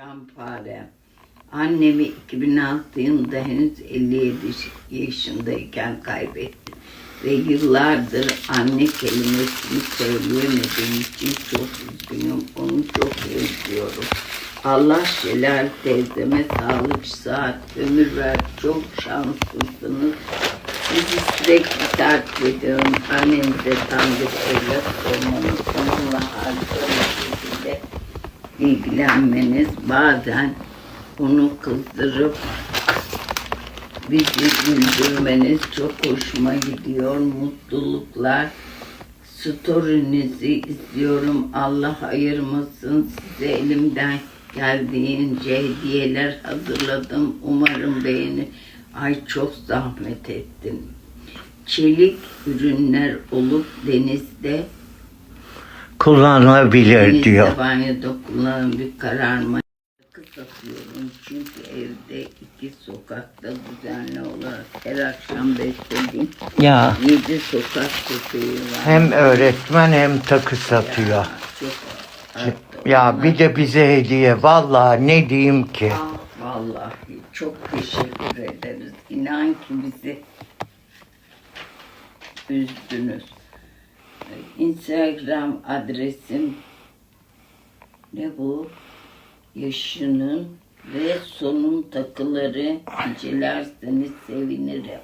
Canpare. Annemi 2006 yılında henüz 57 yaşındayken kaybettim. Ve yıllardır anne kelimesini söyleyemediğim için çok üzgünüm. Onu çok özlüyorum. Allah Şelal teyzeme sağlık, sıhhat, ömür ver. Çok şanslısınız. Sizi sürekli takip ediyorum. Annenize tam bir evlat olmanız, onunla harika ilgilenmeniz bazen onu kızdırıp bizi güldürmeniz çok hoşuma gidiyor. Mutluluklar. Story'nizi izliyorum. Allah ayırmasın. Size elimden geldiğince hediyeler hazırladım. Umarım beğenir. Ay çok zahmet ettim. Çelik ürünler olup denizde Kullanılabilir diyor. banyoda kullanılan bir kararma takı satıyorum. Çünkü evde iki sokakta düzenli olarak her akşam beslediğim Ya yedi sokak köpeği var. hem öğretmen hem takı satıyor. Çok arttı. Ya bir de bize hediye. Vallahi ne diyeyim ki? Ah, vallahi çok teşekkür ederiz. İnan ki bizi üzdünüz. Instagram adresim ne bu? Yaşının ve sonun takıları incelerseniz sevinirim.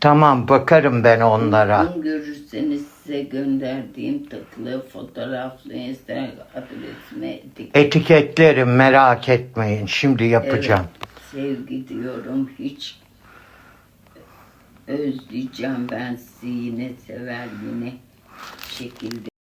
Tamam bakarım ben onlara. Uygun görürseniz size gönderdiğim takılı fotoğraflı Instagram adresime etiket Etiketlerim merak etmeyin. Şimdi yapacağım. Evet, sevgi diyorum hiç özleyeceğim ben sizi yine sever yine şekilde